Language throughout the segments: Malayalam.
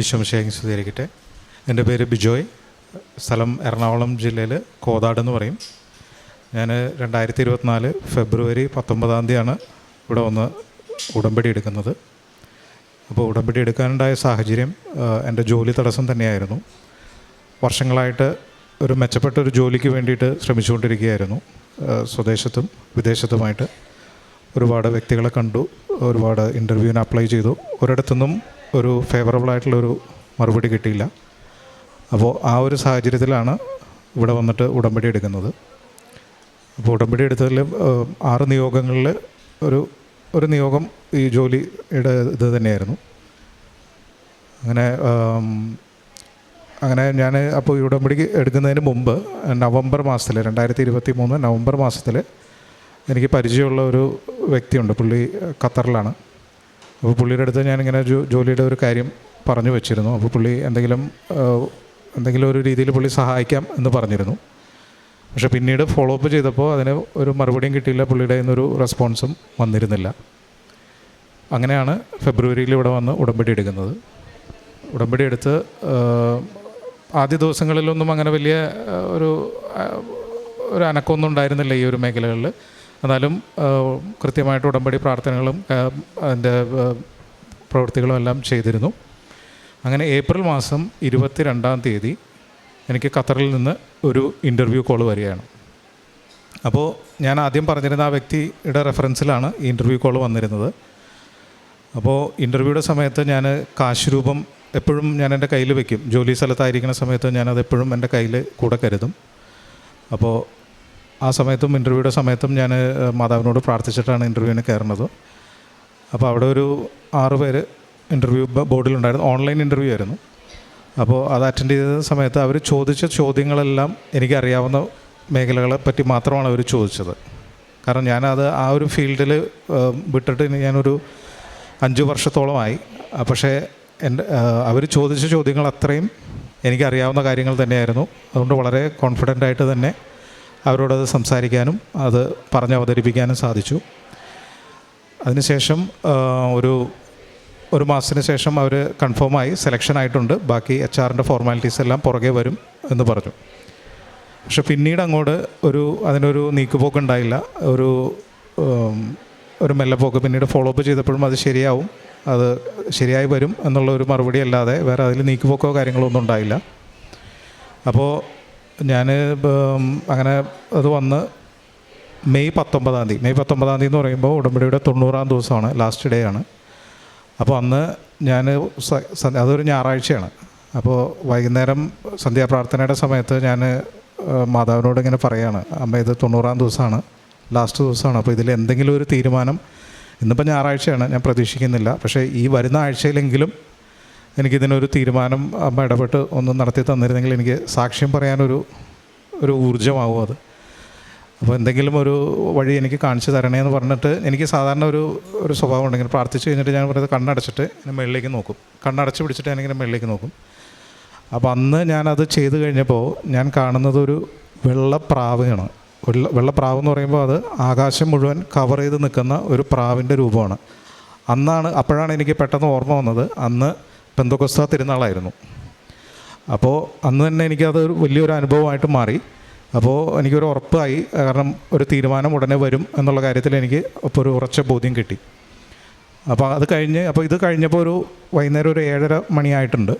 ഈശ്വംശേഖം സ്ഥിരീകരിക്കട്ടെ എന്റെ പേര് ബിജോയ്. സ്ഥലം എറണാകുളം ജില്ലയിൽ കോതാട് എന്ന് പറയും. ഞാൻ രണ്ടായിരത്തി ഇരുപത്തിനാല് ഫെബ്രുവരി പത്തൊമ്പതാം തീയതിയാണ് ഇവിടെ വന്ന് ഉടമ്പടി എടുക്കുന്നത്. അപ്പോൾ ഉടമ്പടി എടുക്കാനുണ്ടായ സാഹചര്യം എന്റെ ജോലി തടസ്സം തന്നെയായിരുന്നു. വർഷങ്ങളായിട്ട് ഒരു മെച്ചപ്പെട്ട ഒരു ജോലിക്ക് വേണ്ടിയിട്ട് ശ്രമിച്ചുകൊണ്ടിരിക്കുകയായിരുന്നു സ്വദേശത്തും വിദേശത്തുമായിട്ട്. ഒരുപാട് വ്യക്തികളെ കണ്ടു ഒരുപാട് ഇന്റർവ്യൂവിന് അപ്ലൈ ചെയ്തു. ഒരിടത്തുനിന്നും ഒരു ഫേവറബിൾ ആയിട്ടുള്ളൊരു മറുപടി കിട്ടിയില്ല. അപ്പോൾ ആ ഒരു സാഹചര്യത്തിലാണ് ഇവിടെ വന്നിട്ട് ഉടമ്പടി എടുക്കുന്നത്. അപ്പോൾ ഉടമ്പടി എടുത്തതിൽ ആറ് നിയോഗങ്ങളിൽ ഒരു ഒരു നിയോഗം ഈ ജോലിയുടെ ഇത് തന്നെയായിരുന്നു. അങ്ങനെ അങ്ങനെ ഞാൻ അപ്പോൾ ഈ ഉടമ്പടി എടുക്കുന്നതിന് മുമ്പ് നവംബർ മാസത്തിൽ രണ്ടായിരത്തി ഇരുപത്തി മൂന്ന് നവംബർ മാസത്തിൽ എനിക്ക് പരിചയമുള്ള ഒരു വ്യക്തിയുണ്ട് പുള്ളി ഖത്തറിലാണ്. അപ്പോൾ പുള്ളിയുടെ അടുത്ത് ഞാനിങ്ങനെ ജോ ജോലിയുടെ ഒരു കാര്യം പറഞ്ഞു വെച്ചിരുന്നു. അപ്പോൾ പുള്ളി എന്തെങ്കിലും എന്തെങ്കിലും ഒരു രീതിയിൽ പുള്ളി സഹായിക്കാം എന്ന് പറഞ്ഞിരുന്നു. പക്ഷേ പിന്നീട് ഫോളോ അപ്പ് ചെയ്തപ്പോൾ അതിന് ഒരു മറുപടിയും കിട്ടിയില്ല. പുള്ളിയുടെ നിന്നൊരു റെസ്പോൺസും വന്നിരുന്നില്ല. അങ്ങനെയാണ് ഫെബ്രുവരിയിൽ ഇവിടെ വന്ന് ഉടമ്പടി എടുക്കുന്നത്. ഉടമ്പടി എടുത്ത് ആദ്യ ദിവസങ്ങളിലൊന്നും അങ്ങനെ വലിയ ഒരു ഒരു അനക്കമൊന്നും ഉണ്ടായിരുന്നില്ല ഈ ഒരു മേഖലകളിൽ എന്നാലും കൃത്യമായിട്ട് ഉടമ്പടി പ്രാർത്ഥനകളും അതിന്റെ പ്രവൃത്തികളും എല്ലാം ചെയ്തിരുന്നു. അങ്ങനെ ഏപ്രിൽ മാസം ഇരുപത്തി രണ്ടാം തീയതി എനിക്ക് ഖത്തറിൽ നിന്ന് ഒരു ഇന്റർവ്യൂ കോൾ വരികയാണ്. അപ്പോൾ ഞാൻ ആദ്യം പറഞ്ഞിരുന്ന ആ വ്യക്തിയുടെ റെഫറൻസിലാണ് ഈ ഇന്റർവ്യൂ കോൾ വന്നിരുന്നത്. അപ്പോൾ ഇന്റർവ്യൂയുടെ സമയത്ത് ഞാൻ കാശ് രൂപം എപ്പോഴും ഞാൻ എന്റെ കയ്യിൽ വെക്കും. ജോലി സ്ഥലത്തായിരിക്കുന്ന സമയത്ത് ഞാനത് എപ്പോഴും എന്റെ കയ്യിൽ കൂടെ കരുതും. അപ്പോൾ ആ സമയത്തും ഇന്റർവ്യൂയുടെ സമയത്തും ഞാൻ മാതാവിനോട് പ്രാർത്ഥിച്ചിട്ടാണ് ഇന്റർവ്യൂവിന് കയറുന്നത്. അപ്പോൾ അവിടെ ഒരു ആറ് പേര് ഇന്റർവ്യൂ ബോർഡിലുണ്ടായിരുന്നു. ഓൺലൈൻ ഇന്റർവ്യൂ ആയിരുന്നു. അപ്പോൾ അത് അറ്റൻഡ് ചെയ്ത സമയത്ത് അവർ ചോദിച്ച ചോദ്യങ്ങളെല്ലാം എനിക്കറിയാവുന്ന മേഖലകളെ പറ്റി മാത്രമാണ് അവർ ചോദിച്ചത്. കാരണം ഞാനത് ആ ഒരു ഫീൽഡിൽ വിട്ടിട്ട് ഞാനൊരു അഞ്ച് വർഷത്തോളമായി. പക്ഷേ എന്റെ അവർ ചോദിച്ച ചോദ്യങ്ങൾ അത്രയും എനിക്കറിയാവുന്ന കാര്യങ്ങൾ തന്നെയായിരുന്നു. അതുകൊണ്ട് വളരെ കോൺഫിഡന്റ് ആയിട്ട് തന്നെ അവരോടത് സംസാരിക്കാനും അത് പറഞ്ഞ് അവതരിപ്പിക്കാനും സാധിച്ചു. അതിനുശേഷം ഒരു ഒരു മാസത്തിന് ശേഷം അവർ കൺഫേമായി സെലക്ഷൻ ആയിട്ടുണ്ട്. ബാക്കി എച്ച് ആറിന്റെ ഫോർമാലിറ്റീസ് എല്ലാം പുറകെ വരും എന്ന് പറഞ്ഞു. പക്ഷെ പിന്നീട് അങ്ങോട്ട് ഒരു അതിനൊരു നീക്കുപോക്ക് ഉണ്ടായില്ല. ഒരു ഒരു മെല്ലപ്പോക്ക് പിന്നീട് ഫോളോ അപ്പ് ചെയ്തപ്പോഴും അത് ശരിയാവും. അത് ശരിയായി വരും എന്നുള്ള ഒരു മറുപടി അല്ലാതെ വേറെ അതിൽ നീക്കുപോക്കോ കാര്യങ്ങളോ ഒന്നും ഉണ്ടായില്ല. അപ്പോൾ ഞാൻ അങ്ങനെ അത് വന്ന് മെയ് പത്തൊമ്പതാം തീയതി. മെയ് പത്തൊമ്പതാം തീയതി എന്ന് പറയുമ്പോൾ ഉടമ്പടിയുടെ തൊണ്ണൂറാം ദിവസമാണ് ലാസ്റ്റ് ഡേ ആണ്. അപ്പോൾ അന്ന് ഞാൻ അതൊരു ഞായറാഴ്ചയാണ്. അപ്പോൾ വൈകുന്നേരം സന്ധ്യാപ്രാർത്ഥനയുടെ സമയത്ത് ഞാൻ മാതാവിനോട് ഇങ്ങനെ പറയാണ് അമ്മ ഇത് തൊണ്ണൂറാം ദിവസമാണ് ലാസ്റ്റ് ദിവസമാണ് അപ്പോൾ ഇതിൽ എന്തെങ്കിലും ഒരു തീരുമാനം ഇന്നിപ്പോൾ ഞായറാഴ്ചയാണ് ഞാൻ പ്രതീക്ഷിക്കുന്നില്ല. പക്ഷേ ഈ വരുന്ന ആഴ്ചയിലെങ്കിലും എനിക്കിതിനൊരു തീരുമാനം അമ്മ ഇടപെട്ട് ഒന്ന് നടത്തി തന്നിരുന്നെങ്കിൽ എനിക്ക് സാക്ഷ്യം പറയാനൊരു ഒരു ഊർജമാവും അത്. അപ്പോൾ എന്തെങ്കിലും ഒരു വഴി എനിക്ക് കാണിച്ചു തരണേ എന്ന് പറഞ്ഞിട്ട് എനിക്ക് സാധാരണ ഒരു ഒരു സ്വഭാവം ഉണ്ടെങ്കിൽ പ്രാർത്ഥിച്ചു കഴിഞ്ഞിട്ട് ഞാൻ പറയുന്നത് കണ്ണടച്ചിട്ട് ഇങ്ങനെ മുകളിലേക്ക് നോക്കും. കണ്ണടച്ച് പിടിച്ചിട്ട് ഞാനിങ്ങനെ മുകളിലേക്ക് നോക്കും. അപ്പോൾ അന്ന് ഞാനത് ചെയ്തു കഴിഞ്ഞപ്പോൾ ഞാൻ കാണുന്നത് ഒരു വെള്ളപ്രാവാണ് വെള്ള വെള്ളപ്രാവ് എന്ന് പറയുമ്പോൾ അത് ആകാശം മുഴുവൻ കവർ ചെയ്ത് നിൽക്കുന്ന ഒരു പ്രാവിന്റെ രൂപമാണ്. അന്നാണ് അപ്പോഴാണ് എനിക്ക് പെട്ടെന്ന് ഓർമ്മ വന്നത്. അന്ന് പെന്തക്കൊസ്ത തിരുനാളായിരുന്നു. അപ്പോൾ അന്ന് തന്നെ എനിക്കത് വലിയൊരു അനുഭവമായിട്ട് മാറി. അപ്പോൾ എനിക്കൊരു ഉറപ്പായി. കാരണം ഒരു തീരുമാനം ഉടനെ വരും എന്നുള്ള കാര്യത്തിൽ എനിക്ക് ഇപ്പോൾ ഒരു ഉറച്ച ബോധ്യം കിട്ടി. അപ്പോൾ അത് കഴിഞ്ഞ് അപ്പോൾ ഇത് കഴിഞ്ഞപ്പോൾ ഒരു വൈകുന്നേരം ഒരു ഏഴര മണിയായിട്ടുണ്ട്.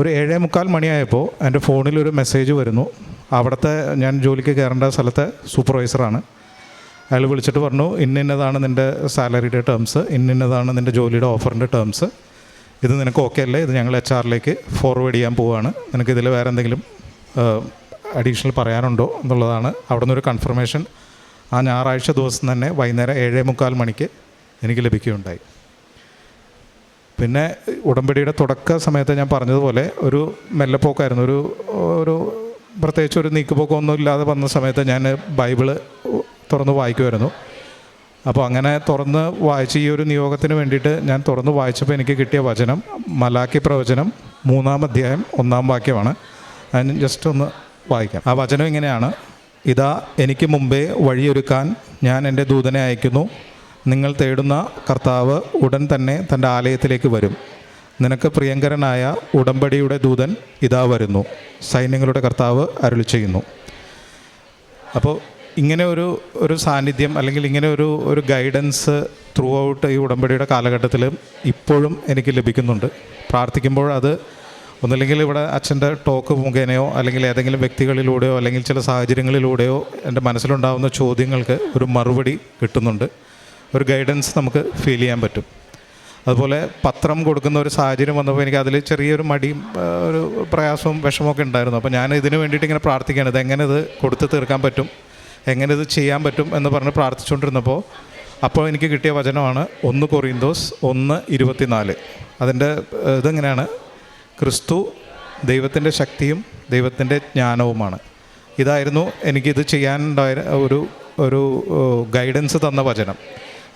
ഒരു ഏഴേ മുക്കാൽ മണിയായപ്പോൾ എന്റെ ഫോണിൽ ഒരു മെസ്സേജ് വരുന്നു. അവിടുത്തെ ഞാൻ ജോലിക്ക് കയറേണ്ട സ്ഥലത്തെ സൂപ്പർവൈസറാണ്. അയാൾ വിളിച്ചിട്ട് പറഞ്ഞു ഇന്നിന്നതാണ് നിന്റെ സാലറിയുടെ ടേംസ് ഇന്നിന്നതാണ് നിന്റെ ജോലിയുടെ ഓഫറിന്റെ ടേംസ് ഇത് നിനക്ക് ഓക്കെ അല്ലേ? ഇത് ഞങ്ങൾ എച്ച് ആറിലേക്ക് ഫോർവേഡ് ചെയ്യാൻ പോവുകയാണ് നിനക്ക് ഇതിൽ വേറെ എന്തെങ്കിലും അഡീഷണൽ പറയാനുണ്ടോ എന്നുള്ളതാണ് അവിടെ നിന്നൊരു കൺഫർമേഷൻ ആ ഞായറാഴ്ച ദിവസം തന്നെ വൈകുന്നേരം ഏഴേ മുക്കാൽ മണിക്ക് എനിക്ക് ലഭിക്കുകയുണ്ടായി. പിന്നെ ഉടമ്പടിയുടെ തുടക്ക സമയത്ത് ഞാൻ പറഞ്ഞതുപോലെ ഒരു മെല്ലപ്പോക്കായിരുന്നു. ഒരു ഒരു പ്രത്യേകിച്ച് ഒരു നീക്കുപോക്കൊന്നും ഇല്ലാതെ വന്ന സമയത്ത് ഞാൻ ബൈബിൾ തുറന്ന് വായിക്കുമായിരുന്നു. അപ്പോൾ അങ്ങനെ തുറന്ന് വായിച്ച് ഈ ഒരു നിയോഗത്തിന് വേണ്ടിയിട്ട് ഞാൻ തുറന്ന് വായിച്ചപ്പോൾ എനിക്ക് കിട്ടിയ വചനം മലാക്കി പ്രവചനം മൂന്നാം അധ്യായം ഒന്നാം വാക്യമാണ്. ഞാൻ ജസ്റ്റ് ഒന്ന് വായിക്കാം. ആ വചനം ഇങ്ങനെയാണ്. ഇതാ എനിക്ക് മുമ്പേ വഴിയൊരുക്കാൻ ഞാൻ എന്റെ ദൂതനെ അയക്കുന്നു. നിങ്ങൾ തേടുന്ന കർത്താവ് ഉടൻ തന്നെ തന്റെ ആലയത്തിലേക്ക് വരും. നിനക്ക് പ്രിയങ്കരനായ ഉടമ്പടിയുടെ ദൂതൻ ഇതാ വരുന്നു. സൈന്യങ്ങളുടെ കർത്താവ് അരുളി ചെയ്യുന്നു അപ്പോൾ ഇങ്ങനെ ഒരു ഒരു സാന്നിധ്യം അല്ലെങ്കിൽ ഇങ്ങനെ ഒരു ഒരു ഗൈഡൻസ് ത്രൂ ഔട്ട് ഈ ഉടമ്പടിയുടെ കാലഘട്ടത്തിൽ ഇപ്പോഴും എനിക്ക് ലഭിക്കുന്നുണ്ട്. പ്രാർത്ഥിക്കുമ്പോൾ അത് ഒന്നില്ലെങ്കിൽ ഇവിടെ അച്ഛന്റെ ടോക്ക് മുഖേനയോ അല്ലെങ്കിൽ ഏതെങ്കിലും വ്യക്തികളിലൂടെയോ അല്ലെങ്കിൽ ചില സാഹചര്യങ്ങളിലൂടെയോ എന്റെ മനസ്സിലുണ്ടാകുന്ന ചോദ്യങ്ങൾക്ക് ഒരു മറുപടി കിട്ടുന്നുണ്ട്. ഒരു ഗൈഡൻസ് നമുക്ക് ഫീൽ ചെയ്യാൻ പറ്റും. അതുപോലെ പത്രം കൊടുക്കുന്ന ഒരു സാഹചര്യം വന്നപ്പോൾ എനിക്ക് അതിൽ ചെറിയൊരു മടിയും ഒരു പ്രയാസവും വിഷമമൊക്കെ ഉണ്ടായിരുന്നു. അപ്പോൾ ഞാൻ ഇതിന് വേണ്ടിയിട്ട് ഇങ്ങനെ പ്രാർത്ഥിക്കുകയാണ്. എങ്ങനെ ഇത് കൊടുത്ത് തീർക്കാൻ പറ്റും? എങ്ങനെ ഇത് ചെയ്യാൻ പറ്റും എന്ന് പറഞ്ഞ് പ്രാർത്ഥിച്ചുകൊണ്ടിരുന്നപ്പോൾ അപ്പോൾ എനിക്ക് കിട്ടിയ വചനമാണ് ഒന്ന് കൊറിന്തോസ് ഒന്ന് ഇരുപത്തിനാല്. അതിന്റെ ഇതെങ്ങനെയാണ്? ക്രിസ്തു ദൈവത്തിന്റെ ശക്തിയും ദൈവത്തിന്റെ ജ്ഞാനവുമാണ്. ഇതായിരുന്നു എനിക്കിത് ചെയ്യാനുണ്ടായ ഒരു ഒരു ഗൈഡൻസ് തന്ന വചനം.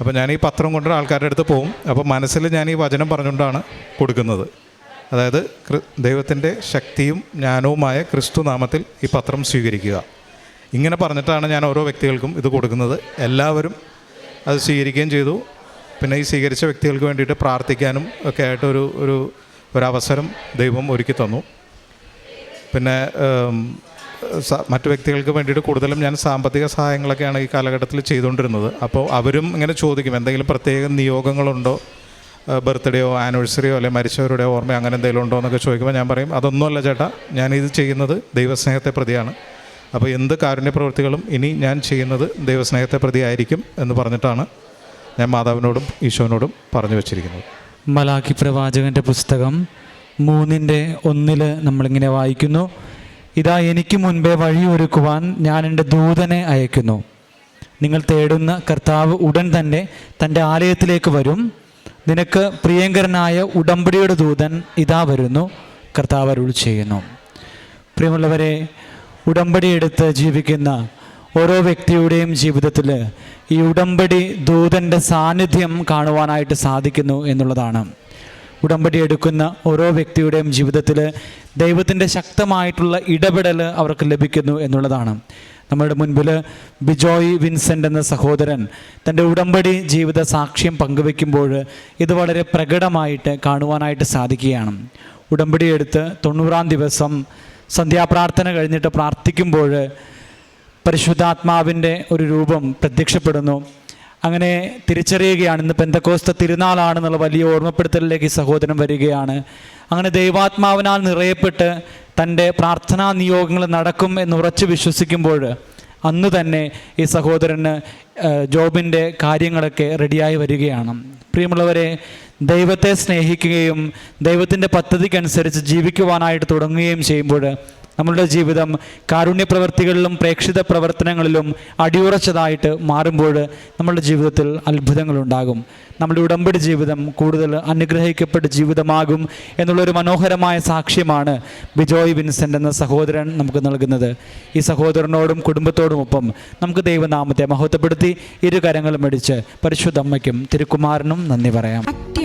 അപ്പോൾ ഞാൻ ഈ പത്രം കൊണ്ട് ആൾക്കാരുടെ അടുത്ത് പോകും അപ്പോൾ മനസ്സിൽ ഞാൻ ഈ വചനം പറഞ്ഞുകൊണ്ടാണ് കൊടുക്കുന്നത്. അതായത് ദൈവത്തിന്റെ ശക്തിയും ജ്ഞാനവുമായ ക്രിസ്തു നാമത്തിൽ ഈ പത്രം സ്വീകരിക്കുക. ഇങ്ങനെ പറഞ്ഞിട്ടാണ് ഞാൻ ഓരോ വ്യക്തികൾക്കും ഇത് കൊടുക്കുന്നത്. എല്ലാവരും അത് സ്വീകരിക്കുകയും ചെയ്തു. പിന്നെ ഈ സ്വീകരിച്ച വ്യക്തികൾക്ക് വേണ്ടിയിട്ട് പ്രാർത്ഥിക്കാനും ഒക്കെ ആയിട്ട് ഒരു ഒരു ഒരവസരം ദൈവം ഒരുക്കി തന്നു. പിന്നെ മറ്റു വ്യക്തികൾക്ക് വേണ്ടിയിട്ട് കൂടുതലും ഞാൻ സാമ്പത്തിക സഹായങ്ങളൊക്കെയാണ് ഈ കാലഘട്ടത്തിൽ ചെയ്തുകൊണ്ടിരുന്നത്. അപ്പോൾ അവരും ഇങ്ങനെ ചോദിക്കും എന്തെങ്കിലും പ്രത്യേക നിയോഗങ്ങളുണ്ടോ? ബർത്ത്ഡേയോ ആനിവേഴ്സറിയോ അല്ലെങ്കിൽ മരിച്ചവരുടെ ഓർമ്മയോ അങ്ങനെ എന്തെങ്കിലും ഉണ്ടോ എന്നൊക്കെ ചോദിക്കുമ്പോൾ ഞാൻ പറയും അതൊന്നുമല്ല ചേട്ടാ ഞാനിത് ചെയ്യുന്നത് ദൈവസ്നേഹത്തെ പ്രതിയാണ്. അപ്പോൾ എന്ത് കാരുണ്യ പ്രവൃത്തികളും ഇനി ഞാൻ ചെയ്യുന്നത് ദൈവസ്നേഹത്തെ പ്രതി ആയിരിക്കും എന്ന് പറഞ്ഞിട്ടാണ് ഞാൻ മാതാവിനോടും ഈശോനോടും പറഞ്ഞു വെച്ചിരിക്കുന്നത്. മലാഖി പ്രവാചകന്റെ പുസ്തകം മൂന്നിന്റെ ഒന്നിൽ നമ്മളിങ്ങനെ വായിക്കുന്നു. ഇതാ എനിക്ക് മുൻപേ വഴിയൊരുക്കുവാൻ ഞാൻ എന്റെ ദൂതനെ അയക്കുന്നു. നിങ്ങൾ തേടുന്ന കർത്താവ് ഉടൻ തന്നെ തന്റെ ആലയത്തിലേക്ക് വരും. നിനക്ക് പ്രിയങ്കരനായ ഉടമ്പടിയുടെ ദൂതൻ ഇതാ വരുന്നു. കർത്താവ് അരുൾ ചെയ്യുന്നു. പ്രിയമുള്ളവരെ ഉടമ്പടി എടുത്ത് ജീവിക്കുന്ന ഓരോ വ്യക്തിയുടെയും ജീവിതത്തിൽ ഈ ഉടമ്പടി ദൂതന്റെ സാന്നിധ്യം കാണുവാനായിട്ട് സാധിക്കുന്നു എന്നുള്ളതാണ്. ഉടമ്പടി എടുക്കുന്ന ഓരോ വ്യക്തിയുടെയും ജീവിതത്തിൽ ദൈവത്തിന്റെ ശക്തമായിട്ടുള്ള ഇടപെടൽ അവർക്ക് ലഭിക്കുന്നു എന്നുള്ളതാണ്. നമ്മുടെ മുൻപിൽ ബിജോയ് വിൻസെന്റ് എന്ന സഹോദരൻ തന്റെ ഉടമ്പടി ജീവിത സാക്ഷ്യം പങ്കുവെക്കുമ്പോൾ ഇത് വളരെ പ്രകടമായിട്ട് കാണുവാനായിട്ട് സാധിക്കുകയാണ്. ഉടമ്പടി എടുത്ത് തൊണ്ണൂറാം ദിവസം സന്ധ്യാപ്രാർത്ഥന കഴിഞ്ഞിട്ട് പ്രാർത്ഥിക്കുമ്പോൾ പരിശുദ്ധാത്മാവിന്റെ ഒരു രൂപം പ്രത്യക്ഷപ്പെടുന്നു. അങ്ങനെ തിരിച്ചറിയുകയാണ് ഇന്ന് പെന്തക്കോസ്ത തിരുനാളാണെന്നുള്ള വലിയ ഓർമ്മപ്പെടുത്തലിലേക്ക് സഹോദരൻ വരികയാണ്. അങ്ങനെ ദൈവാത്മാവിനാൽ നിറയപ്പെട്ട് തന്റെ പ്രാർത്ഥനാ നിയോഗങ്ങൾ നടക്കും എന്ന് ഉറച്ചു വിശ്വസിക്കുമ്പോൾ അന്ന് തന്നെ ഈ സഹോദരന് ജോബിന്റെ കാര്യങ്ങളൊക്കെ റെഡിയായി വരികയാണ്. പ്രിയമുള്ളവരെ ദൈവത്തെ സ്നേഹിക്കുകയും ദൈവത്തിന്റെ പദ്ധതിക്കനുസരിച്ച് ജീവിക്കുവാനായിട്ട് തുടങ്ങുകയും ചെയ്യുമ്പോൾ നമ്മളുടെ ജീവിതം കാരുണ്യ പ്രവർത്തികളിലും പ്രേക്ഷിത പ്രവർത്തനങ്ങളിലും അടിയുറച്ചതായിട്ട് മാറുമ്പോൾ നമ്മളുടെ ജീവിതത്തിൽ അത്ഭുതങ്ങളുണ്ടാകും. നമ്മുടെ ഉടമ്പടി ജീവിതം കൂടുതൽ അനുഗ്രഹിക്കപ്പെട്ട ജീവിതമാകും എന്നുള്ളൊരു മനോഹരമായ സാക്ഷ്യമാണ് ബിജോയ് വിൻസെന്റ് എന്ന സഹോദരൻ നമുക്ക് നൽകുന്നത്. ഈ സഹോദരനോടും കുടുംബത്തോടുമൊപ്പം നമുക്ക് ദൈവനാമത്തെ മഹത്വപ്പെടുത്തി ഇരു കരങ്ങളും അടിച്ച് പരിശുദ്ധ അമ്മയ്ക്കും തിരുക്കുമാരനും നന്ദി പറയാം.